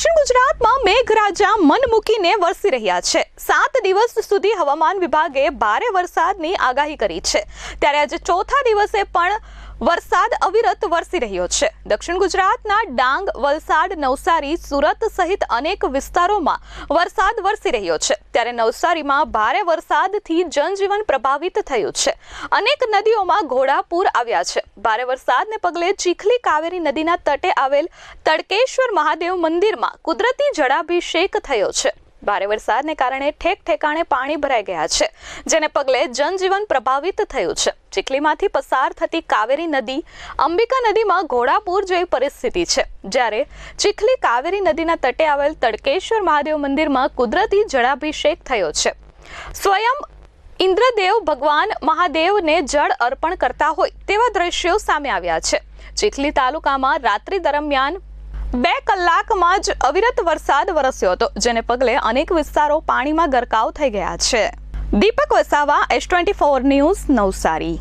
દક્ષિણ ગુજરાતમાં મેઘરાજા મન મૂકીને વરસી રહ્યા છે. સાત દિવસ સુધી હવામાન વિભાગે ભારે વરસાદની આગાહી કરી છે. ત્યારે આજે ચોથા દિવસે પણ વરસાદ અવિરત વરસી રહ્યો છે. દક્ષિણ ગુજરાતના ડાંગ, વલસાડ, નવસારી, સુરત સહિત અનેક વિસ્તારોમાં વરસાદ વરસી રહ્યો છે. ત્યારે નવસારીમાં ભારે વરસાદથી જનજીવન પ્રભાવિત થયું છે. અનેક નદીઓમાં ઘોડાપૂર આવ્યા છે. ભારે વરસાદને પગલે ચીખલી કાવેરી નદીના તટે આવેલ તડકેશ્વર મહાદેવ મંદિરમાં કુદરતી જળાભિષેક થયો છે. ભારે વરસાદને કારણે ઠેક ઠેકાણે પાણી ભરાઈ ગયા છે, જેને પગલે જનજીવન પ્રભાવિત થયું છે. ચીખલીમાંથી પસાર થતી કાવેરી નદી, અંબિકા નદીમાં ઘોડાપૂર જેવી પરિસ્થિતિ છે, જ્યારે ચીખલી કાવેરી નદીના તટે આવેલ તડકેશ્વર મહાદેવ મંદિરમાં કુદરતી જળાભિષેક થયો છે. સ્વયં ઇન્દ્રદેવ ભગવાન મહાદેવને જળ અર્પણ કરતા હોય તેવા દ્રશ્યો સામે આવ્યા છે. ચીખલી તાલુકામાં રાત્રિ દરમિયાન બે કલાકમાં જ અવિરત વરસાદ વરસ્યો હતો, જેને પગલે અનેક વિસ્તારો પાણીમાં ગરકાવ થઈ ગયા છે. Deepak Vasava S twenty four news Navsari.